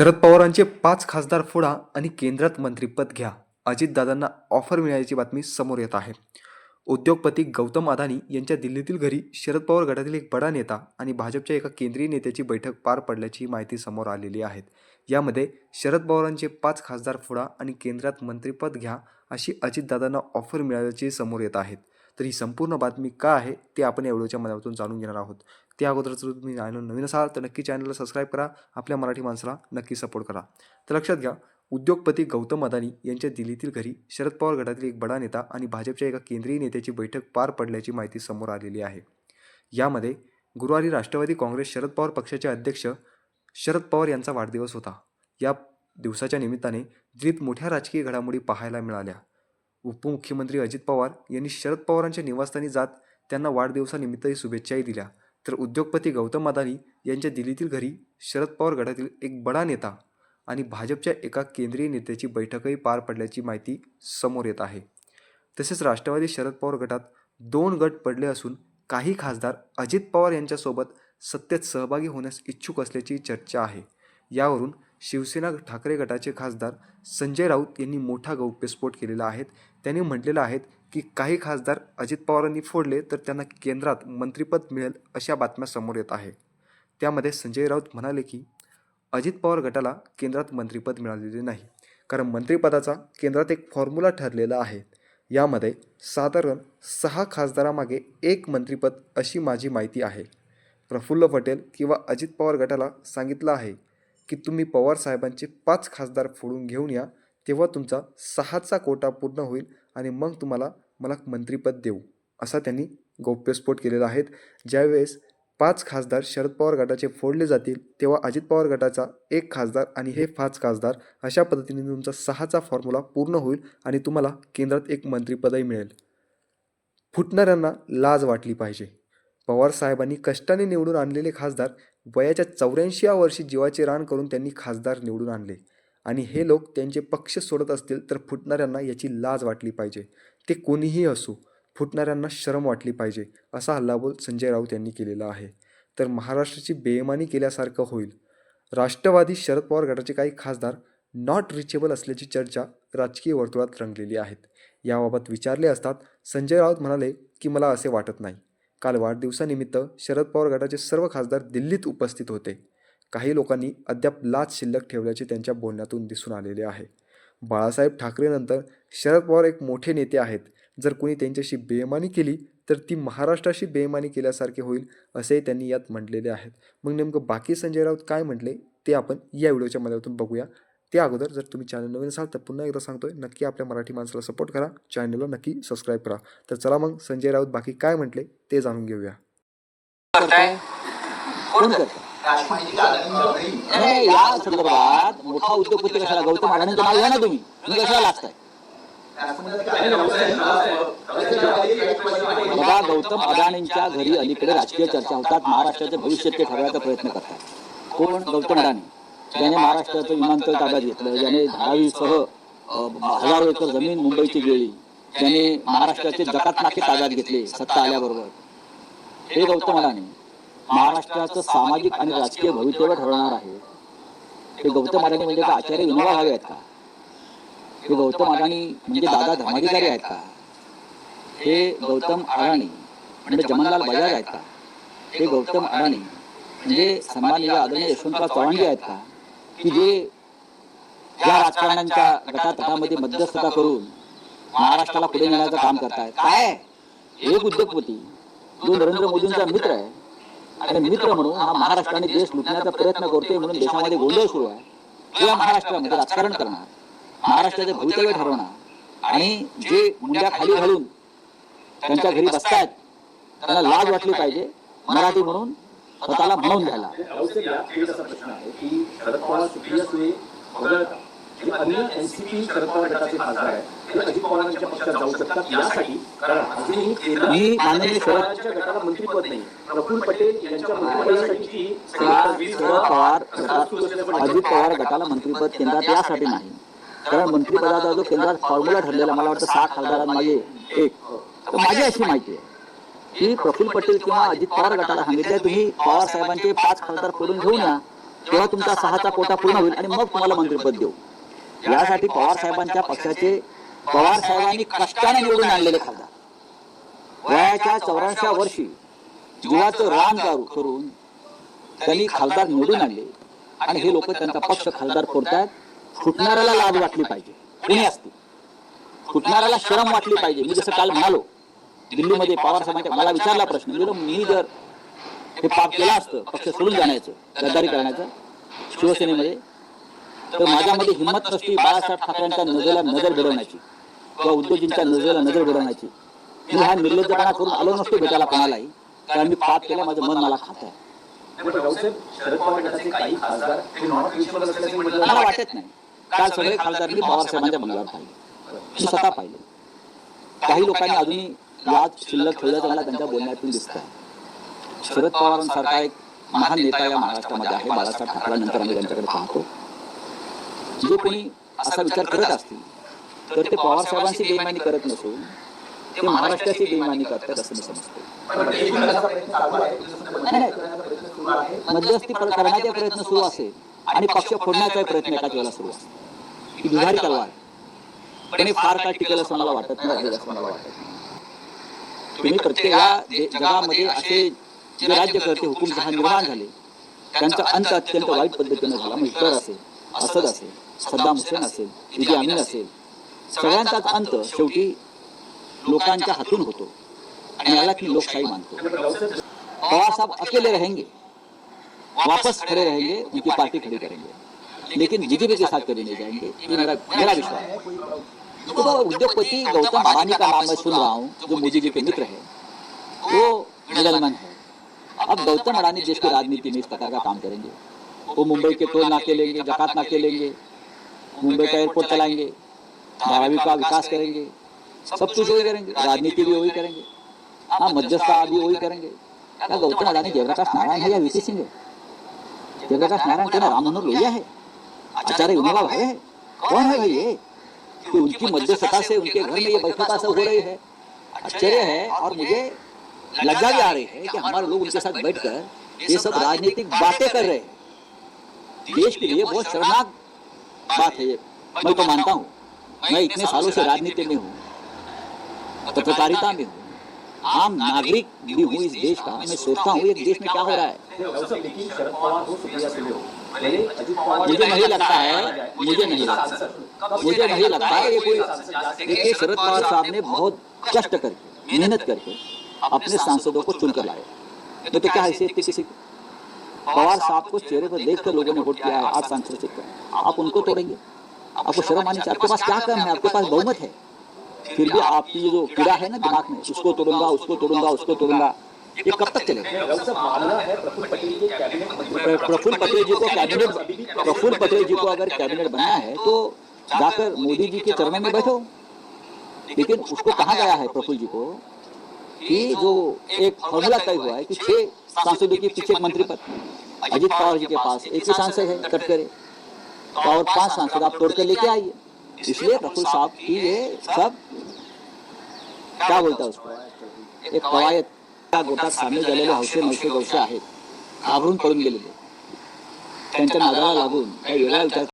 शरद पवारांचे पाच खासदार फोडा आणि केंद्रात मंत्रिपद घ्या. अजितदादांना ऑफर मिळाल्याची बातमी समोर येत आहे. उद्योगपती गौतम अदानी यांच्या दिल्लीतील घरी शरद पवार गटातील एक बडा नेता आणि भाजपच्या एका केंद्रीय नेत्याची बैठक पार पडल्याची माहिती समोर आलेली आहे. यामध्ये शरद पवारांचे पाच खासदार फोडा आणि केंद्रात मंत्रिपद घ्या अशी अजितदादांना ऑफर मिळाल्याची समोर येत आहेत तर ही संपूर्ण बातमी का आहे ते आपण या व्हिडिओच्या माध्यमातून जाणून घेणार आहोत. त्या अगोदर जर तुम्ही चॅनल नवीन असाल तर नक्की चॅनलला सबस्क्राईब करा आपल्या मराठी माणसाला नक्की सपोर्ट करा. तर लक्षात घ्या उद्योगपती गौतम अदानी यांच्या दिल्लीतील घरी शरद पवार गटातील एक बडा नेता आणि भाजपच्या एका केंद्रीय नेत्याची बैठक पार पडल्याची माहिती समोर आलेली आहे. यामध्ये गुरुवारी राष्ट्रवादी काँग्रेस शरद पवार पक्षाचे अध्यक्ष शरद पवार यांचा वाढदिवस होता. या दिवसाच्या निमित्ताने दिल्लीत मोठ्या राजकीय घडामोडी पाहायला मिळाल्या. उपमुख्यमंत्री अजित पवार यांनी शरद पवारांच्या निवासस्थानी जात त्यांना वाढदिवसानिमित्तही शुभेच्छाही दिल्या. तर उद्योगपती गौतम अदानी यांच्या दिल्लीतील घरी शरद पवार गटातील एक बडा नेता आणि भाजपच्या एका केंद्रीय नेत्याची बैठकही पार पडल्याची माहिती समोर येत आहे. तसेच राष्ट्रवादी शरद पवार गटात दोन गट पडले असून काही खासदार अजित पवार यांच्यासोबत सत्तेत सहभागी होण्यास इच्छुक असल्याची चर्चा आहे. यावरून शिवसेना ठाकरे गटाचे खासदार संजय राऊत यांनी मोठा गौप्यस्फोट केलेला आहे. त्यांनी म्हटलेलं आहे की काही खासदार अजित पवारांनी फोडले तर त्यांना केंद्रात मंत्रिपद मिळेल अशा बातम्या समोर येत आहे. त्यामध्ये संजय राऊत म्हणाले की अजित पवार गटाला केंद्रात मंत्रिपद मिळालेले नाही. कारण मंत्रिपदाचा केंद्रात एक फॉर्म्युला ठरलेला आहे. यामध्ये साधारण सहा खासदारामागे एक मंत्रिपद अशी माझी माहिती आहे. प्रफुल्ल पटेल किंवा अजित पवार गटाला सांगितलं आहे. की तुम्ही पवार साहेबांचे पाच खासदार फोडून घेऊन या तेव्हा तुमचा सहाचा कोटा पूर्ण होईल आणि मग तुम्हाला मला मंत्रिपद देऊ असा त्यांनी गौप्यस्फोट केलेला आहे. ज्यावेळेस पाच खासदार शरद पवार गटाचे फोडले जातील तेव्हा अजित पवार गटाचा एक खासदार आणि हे पाच खासदार अशा पद्धतीने तुमचा सहाचा फॉर्म्युला पूर्ण होईल आणि तुम्हाला केंद्रात एक मंत्रिपदही मिळेल. फुटणाऱ्यांना लाज वाटली पाहिजे. पवार साहेबांनी कष्टाने निवडून आणलेले खासदार वयाच्या चौऱ्याऐंशीव्या वर्षी जीवाचे रान करून त्यांनी खासदार निवडून आणले. आणि हे लोक त्यांचे पक्ष सोडत असतील तर फुटणाऱ्यांना याची लाज वाटली पाहिजे. ते कोणीही असो फुटणाऱ्यांना शरम वाटली पाहिजे असा हल्लाबोल संजय राऊत यांनी केलेला आहे. तर महाराष्ट्राची बेईमानी केल्यासारखं होईल. राष्ट्रवादी शरद पवार गटाचे काही खासदार नॉट रिचेबल असल्याची चर्चा राजकीय वर्तुळात रंगलेली आहेत. याबाबत विचारले असतात संजय राऊत म्हणाले की मला असे वाटत नाही. काल वाढदिवसानिमित्त शरद पवार गटाचे सर्व खासदार दिल्लीत उपस्थित होते. काही लोकांनी अद्याप लाच शिल्लक ठेवल्याचे त्यांच्या बोलण्यातून दिसून आलेले आहे. बाळासाहेब ठाकरेनंतर शरद पवार एक मोठे नेते आहेत. जर कोणी त्यांच्याशी बेमानी केली तर ती महाराष्ट्राशी बेमानी केल्यासारखे होईल असेही त्यांनी यात म्हटलेले आहेत मग नेमकं बाकी संजय राऊत काय म्हटले ते आपण या व्हिडिओच्या माध्यमातून बघूया. त्या अगोदर जर तुम्ही चॅनल नवीन असाल तर पुन्हा एकदा सांगतोय नक्की आपल्या मराठी माणसाला सपोर्ट करा. चॅनलला नक्की सबस्क्राईब करा. तर चला मग संजय राऊत बाकी काय म्हटले ते जाणून घेऊया. या संदर्भात मोठा उद्योगपती कशाला गौतम अडाणींचं नाव घ्या ना तुम्ही. तुम्ही कशाला लागताय? बघा गौतम अदानींच्या घरी अलीकडे राजकीय चर्चा होतात. महाराष्ट्राचे भविष्य ते ठरवायचा प्रयत्न करतात. कोण? गौतम अदानी ज्याने महाराष्ट्राचं विमानतळ ताब्यात घेतलं ज्याने धारावीसह अ, हजारो एकर जमीन मुंबईची गेली ज्याने महाराष्ट्राचे जकात नाके ताब्यात घेतले सत्ता आल्याबरोबर. हे गौतम अदानी महाराष्ट्राचं सामाजिक आणि राजकीय भवितव्य ठरवणार आहे. हे गौतम अदानी म्हणजे का आचार्य विनोबा भावे आहेत का? हे गौतम अदानी म्हणजे दादा धर्माधिकारी आहेत का? हे गौतम अडाणी म्हणजे जमनलाल बजाज आहेत का? हे गौतम अडाणी म्हणजे सन्माननीय आदरणीय यशवंतराव चव्हाणजी आहेत का? की जे या राजकारण्यांच्या गटातटामध्ये मध्यस्थता करून महाराष्ट्राला पुढे नेण्याचं काम करतायत. काय? एक उद्योगपती जो नरेंद्र मोदींचा मित्र आहे आणि मित्र म्हणून हा महाराष्ट्राने देश लुटण्याचा प्रयत्न करतोय म्हणून देशामध्ये गोंधळ सुरू आहे. किंवा महाराष्ट्रामध्ये राजकारण करणार महाराष्ट्राचे भवितव्य ठरवणार आणि जे मुंड्या खाली घालून त्यांच्या घरी बसतायत त्यांना लाज वाटली पाहिजे मराठी म्हणून स्वतःला अन्य एनसीपी शरद पवार गटाचे खासदार आहेत. ते अजित पवारांच्या पक्षात जाऊ शकतात यासाठी कारण अजूनही केंद्रात मी माननीय शरद पवारांच्या गटाला मंत्रिपद नाही. प्रफुल्ल पटेल यांच्या मंत्रिपदासाठी शरद पवार गटात अजित पवार गटाला मंत्रिपद केंद्रात यासाठी नाही. कारण मंत्रिपदाचा जो केंद्रात फॉर्म्युला ठरलेला मला वाटतं सहा खासदारांमागे एक. तर माझी अशी माहिती आहे. की प्रफुल्ल पटेल किंवा अजित पवार गटाला सांगितले तुम्ही पवार साहेबांचे पाच खासदार करून घेऊन या तेव्हा तुमचा सहाचा कोटा पूर्ण होईल आणि मग तुम्हाला मंत्रिपद देऊ. यासाठी पवार साहेबांच्या पक्षाचे पवार साहेबांनी कष्टाने निवडून आणलेले खासदार. वयाच्या चौऱ्याऐंशी वर्षी जीवाचं रान करून त्यांनी खासदार निवडून आणले आणि हे लोक त्यांचा पक्ष खासदार करतायत. फुटणाऱ्याला लाज वाटली पाहिजे. कुणी असते फुटणाऱ्याला शरम वाटली पाहिजे. मी जसं काल म्हणालो दिल्लीमध्ये पवार साहेबांच्या मला विचारला प्रश्न. मी जर हे पाप केलं असतं पक्ष सोडून जाण्याचं गद्दारी करण्याचं शिवसेनेमध्ये तर माझ्यामध्ये हिंमत नसती बाळासाहेब ठाकरेंच्या नजरेला नजर भिडवण्याची किंवा उद्योजींच्या नजरेला नजर भिडवण्याची मी हा निर्लज्जपणा करून आलो नसतो भेटायला कोणालाही कारण मी पाप केलं माझं मन मला खात आहे. पण राऊतसाहेब शरद पवार गटाचे काही खासदार नॉट रिचेबल असल्याचे म्हटलं मला. वाटत नाही. काल सगळे खासदार मी पवार साहेबांच्या बंगल्यावर पाहिले. मी स्वतः पाहिले. काही लोकांनी अजूनही याद शिल्लक ठेवल्याचं मला त्यांच्या बोलण्यातून दिसत आहे शरद पवारांसारखा एक महान नेता या महाराष्ट्रामध्ये आहे बाळासाहेब ठाकरेंनंतर आम्ही त्यांच्याकडे पाहतो. जे कोणी असा विचार करत असतील तर ते पवार साहेबांची बेईमानी करत नसून ते महाराष्ट्राची बेईमानी करतात असं मी समजतो. मध्यस्थी करण्याचा प्रयत्न सुरू असेल आणि पक्ष फोडण्याचा प्रयत्न एकाच वेळेला सुरू असेल. ही दुधारी तलवार. पण हे फार काळ टिकेल असं मला वाटत नाही असं मला वाटत नाही. तुम्ही प्रत्येक जगामध्ये असे जे राज्यकर्ते हुकुमशहा निर्माण झाले त्यांचा अंत अत्यंत वाईट पद्धतीने झाला. हिटलर असेल असद असेल सद्दाम हुसेन असेल इदी अमीन असेल. सगळ्यांचाच अंत शेवटी लोकांच्या हातून होतो. आणि याला मी लोकशाही मानतो. पण राऊतसाहेब पवार साहब अकेले रहेंगे. वापस खड़े रहेंगे उनकी पार्टी खड़ी करेंगे. लेकिन बीजेपी के साथ कभी नहीं जाएंगे? ये मेरा मेरा विश्वास है। तो वो उद्योगपति गौतम अडानी का नाम मैं सुन रहा हूँ जो मोदी जी के मित्र है वो मिडलमैन है। अब गौतम अडानी देश की राजनीति में इस प्रकार का काम करेंगे। वो मुंबई के टोल नाके लेंगे जकात नाके लेंगे मुंबई का एयरपोर्ट चलाएँगे धारावी का विकास करेंगे सब कुछ वही करेंगे राजनीति भी वही करेंगे। हाँ मध्यस्थता भी वही करेंगे। क्या? गौतम अडानी जयप्रकाश नारायण है या वीसी सिंह है जयप्रकाश नारायण क्या राम मनोहर लोहिया है। आचार्य विनोबा भाई है कौन है भाई ये कि उनकी मध्यस्थता से उनके घर में ये बैठक सब हो रही है। आश्चर्य है और मुझे लज्जा भी आ रही है कि हमारे लोग उनके साथ बैठकर ये सब राजनीतिक बातें कर रहे हैं। देश के लिए बहुत शर्मनाक बात है ये। मैं तो मानता हूँ। मैं इतने सालों से राजनीति में हूँ। पत्रकारिता में हूँ। आम नागरिक भी हूँ इस देश का। मैं सोचता हूँ ये देश में क्या हो रहा है। मुझे नहीं लगता है मुझे नहीं लगता। मुझे नहीं लगता है ये कोई देखिए शरद पवार साहब ने बहुत कष्ट करके मेहनत करके अपने सांसदों को चुनकर लाए नहीं तो क्या हैसियत किसी की? पवार साहब को चेहरे पर देखकर लोगों ने वोट किया है आप सांसद आप उनको तोड़ेंगे। आपको शर्म आनी चाहिए आपके पास क्या कम है? आपके पास बहुमत है। फिर भी आपकी जो पीड़ा है ना दिमाग में उसको तोड़ूँगा उसको तोड़ूँगा। उसको तोड़ूँगा। ये कब तक चलेगा? है प्रफुल्ल पटेल जी को कैबिनेट प्रफुल्ल पटेल जी को अगर कैबिनेट बनाया है तो जाकर मोदी जी के चरणों में बैठो। लेकिन उसको कहा गया है प्रफुल्ल जी को? कि जो एक फॉर्मूला तय हुआ है कि छह सांसदों के पीछे मंत्री पद अजित पवार जी के पास एक ही सांसद है कटकरे और पाँच सांसद आप तोड़कर लेके आइए। इसलिए प्रफुल्ल साहब की ये सब क्या बोलता है उसको? एक कवायत त्या गोटात सामील झालेले हौसे नवशे गवसे आहेत. घाबरून पळून गेलेले. त्यांच्या नादाला लागून काही वेगळा विचार